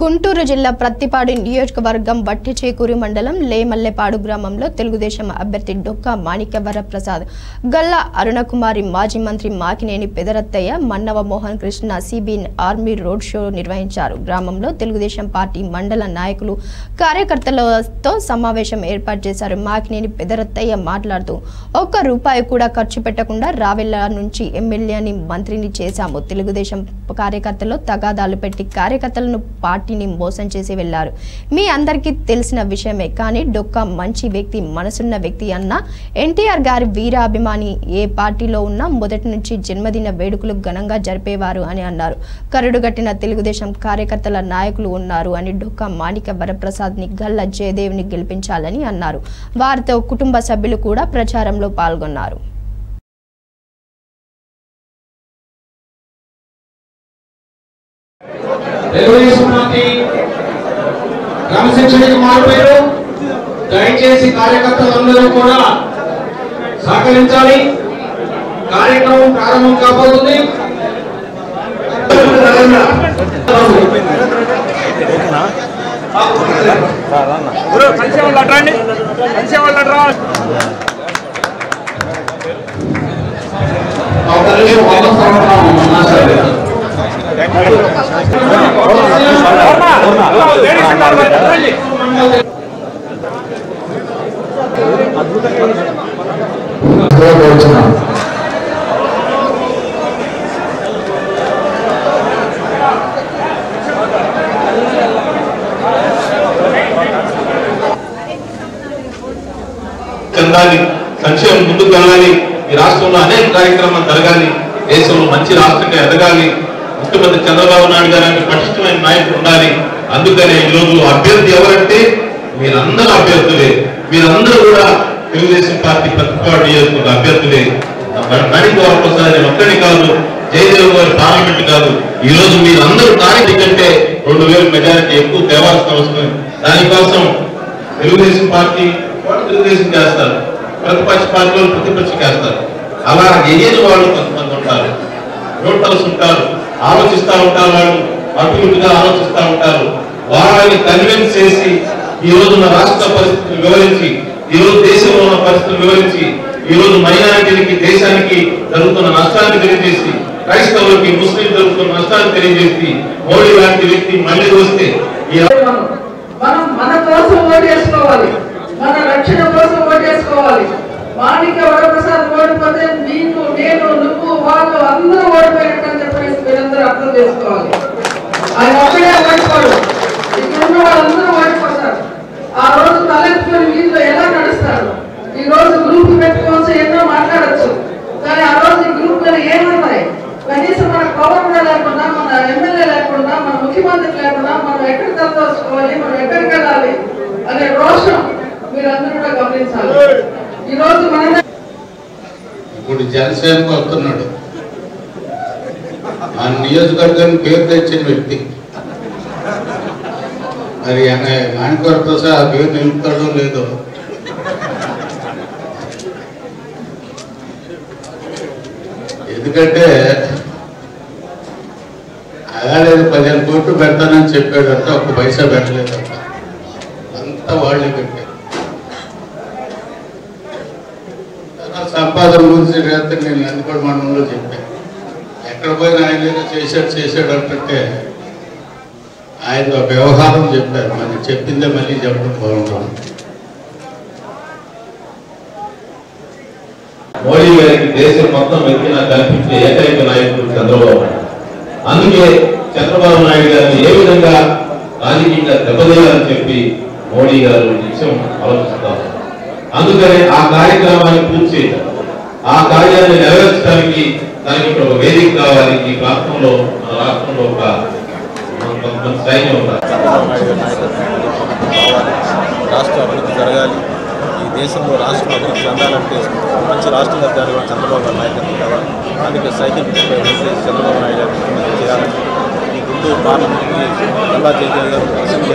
గుంటూరు జిల్లా ప్రత్తిపాడు నియోజకవర్గం వట్టిచేకూరు మండలం లేమల్లెపాడు గ్రామంలో తెలుగుదేశం అభ్యర్థి డొక్కా మాణిక్య వరప్రసాద్ గల్లా అరుణకుమారి మాజీ మంత్రి Makineni Pedarattaiah Mannava Mohan Krishna CBN army road show నిర్వహించారు. గ్రామంలో తెలుగుదేశం పార్టీ మండల నాయకులు కార్యకర్తలతో సమావేశం ఏర్పాటు చేశారు. మాకినేని పెదరత్తయ్య మాట్లాడుతూ ఒక్క రూపాయి కూడా ఖర్చు పెట్టకుండా రావెల్ల నుంచి ఎమ్మెల్యేని మంత్రిని చేశాము. తెలుగుదేశం కార్యకర్తలు తగాదాలు పెట్టి కార్యకర్తలను పార్టీని మోసం చేసి వెళ్ళారు మీ అందరికీ తెలిసిన విషయమే కానీ డొక్క మంచి వ్యక్తి మనసున్న వ్యక్తి అన్న ఎన్టీఆర్ గారి వీరాభిమాని ఏ పార్టీలో ఉన్నా మొదటి నుంచి జన్మదిన వేడుకలు ఘనంగా జరిపేవారు అని అన్నారు. కరుడుగట్టిన తెలుగుదేశం కార్యకర్తల నాయకులు ఉన్నారు అని డొక్క మాణిక వరప్రసాద్ని గల్ల జయదేవ్ని గెలిపించాలని అన్నారు. వారితో కుటుంబ సభ్యులు కూడా ప్రచారంలో పాల్గొన్నారు. తెలుగుదేశం పార్టీ క్రమశిక్షణకి మారిపోయారు దయచేసి కార్యకర్తలందరూ కూడా సహకరించాలి. కార్యక్రమం ప్రారంభం కాబోతుంది. గురు కలిసే వాళ్ళు అట్రండి కలిసే వాళ్ళు అట్రా ఒక నిమిషం వంద సంవత్సరాలు ఉన్నాసారి. లేడీస్ ఉన్నారు మరి, రండి. చెందాలి సంక్షేమం ముందుకు వెళ్ళాలి ఈ రాష్ట్రంలో అనేక కార్యక్రమాలు జరగాలి. దేశంలో మంచి రాష్ట్రంగా ఎదగాలి. ముఖ్యమంత్రి చంద్రబాబు నాయుడు గారికి పటిష్టమైన నాయకుడు ఉండాలి. అందుకనే ఈ రోజు అభ్యర్థి ఎవరంటే మీరందరూ అభ్యర్థులే. మీరందరూ కూడా తెలుగుదేశం పార్టీ ప్రతిపాటు చేసుకున్న అభ్యర్థులే. నడికి ఒకసారి నేను ఒక్కడి కాదు జయదేవ్ గారి పార్లమెంట్ కాదు. ఈ రోజు మీరందరూ దానికి కంటే రెండు వేల మెజారిటీ ఎక్కువ తేవాల్సిన అవసరం. దానికోసం తెలుగుదేశం పార్టీ తెలుగుదేశం చేస్తారు. ప్రతిపక్ష పార్టీలు ప్రతిపక్షం చేస్తారు. అలా ఎయ్యని వాళ్ళు కొంతమంది ఉంటారు. న్యూట్రల్స్ ఉంటారు. ఆలోచిస్తూ ఉంటారు. వాళ్ళు అటుగా ఆలోచిస్తూ ఉంటారు. వాళ్ళని కన్విన్స్ చేసి ఈ రోజు ఉన్న రాష్ట్ర పరిస్థితులు వివరించి ఈ రోజు దేశంలో ఉన్న పరిస్థితులు వివరించి ఈ రోజు మైనారిటీలకి దేశానికి జరుగుతున్న నష్టాన్ని తెలియజేసి క్రైస్తవులకి ముస్లిం జరుగుతున్న నష్టాన్ని తెలియజేసి మోడీ లాంటి వ్యక్తి మళ్ళీ వస్తే మనం మన కోసం ఓటేసుకోవాలి మన రక్షణ కోసం ఓటేసుకోవాలి మాణిక వరప్రసాద్ ఓడిపోతే నీకు నేను చేసుకోవాలి. ఆయన ఒక్కడే ఓడిపోడు ఇక్కడ ఉన్న వాళ్ళందరూ ఓడిపోతారు ఆ రోజు తలెత్తుకొని వీధిలో ఎలా నడుస్తారు? ఈ రోజు గ్రూప్ పెట్టుకోవచ్చు ఎన్నో మాట్లాడచ్చు. కానీ ఆ రోజు ఈ గ్రూప్లో ఏమున్నాయి కనీసం మన గవర్నర్ లేకుండా మన ఎమ్మెల్యే లేకుండా మన ముఖ్యమంత్రి లేకుండా మనం ఎక్కడ తలదోచుకోవాలి మనం ఎక్కడికి వెళ్ళాలి అనే రోషం మీరందరూ కూడా గమనించాలి. ఈ రోజు మన ఇప్పుడు జనసేనకు వస్తున్నాడు. ఆ నియోజకవర్గానికి పేరు తెచ్చిన వ్యక్తి. మరి మాణికవర ప్రసాద్ ఆ పేరు నిలుపుతాడో లేదో. ఎందుకంటే అగాలేదు పదిహేను కోట్లు పెడతానని చెప్పాడంట ఒక్క పైసా పెట్టలేదు అంతా. వాళ్ళే పెట్టారు. సంపాదన గురించి నేను ఎందుకు మండలంలో చెప్పాను. ఎక్కడ పోయినా ఆయన ఏదో చేశాడు చేశాడు అంటుంటే ఆయన వ్యవహారం చెప్పారు. మరి చెప్పిందే మళ్ళీ చెప్పడం బాగుంటుంది. మోడీ గారికి దేశం మొత్తం వ్యక్తిగా కల్పించే ఏకైక నాయకుడు చంద్రబాబు నాయుడు. అందుకే చంద్రబాబు నాయుడు గారిని ఏ విధంగా రాజకీయంగా దెబ్బతీయాలని చెప్పి మోడీ గారు నిత్యం ఆలోచిస్తారు అందుకనే ఆ కార్యక్రమాన్ని పూర్తి చేయటం ఆ కార్యాన్ని నెరవేర్చడానికి దానికి ఇప్పుడు ఒక వేదిక కావాలి. ఈ ప్రాంతంలో మన రాష్ట్రంలో ఒక కొంతమంది సైన్యం రాష్ట్ర అభివృద్ధి జరగాలి. ఈ దేశంలో రాష్ట్రం అభివృద్ధి చెందాలంటే మంచి రాష్ట్రం జరగాలి చంద్రబాబు నాయకత్వం కావాలి. అందుకే సైకిల్ చంద్రబాబు నాయుడు గారిని చేయాలని ఈ గుంటూరు పార్లమెంట్కి ఎలా జయదేవ్ అసెంబ్లీ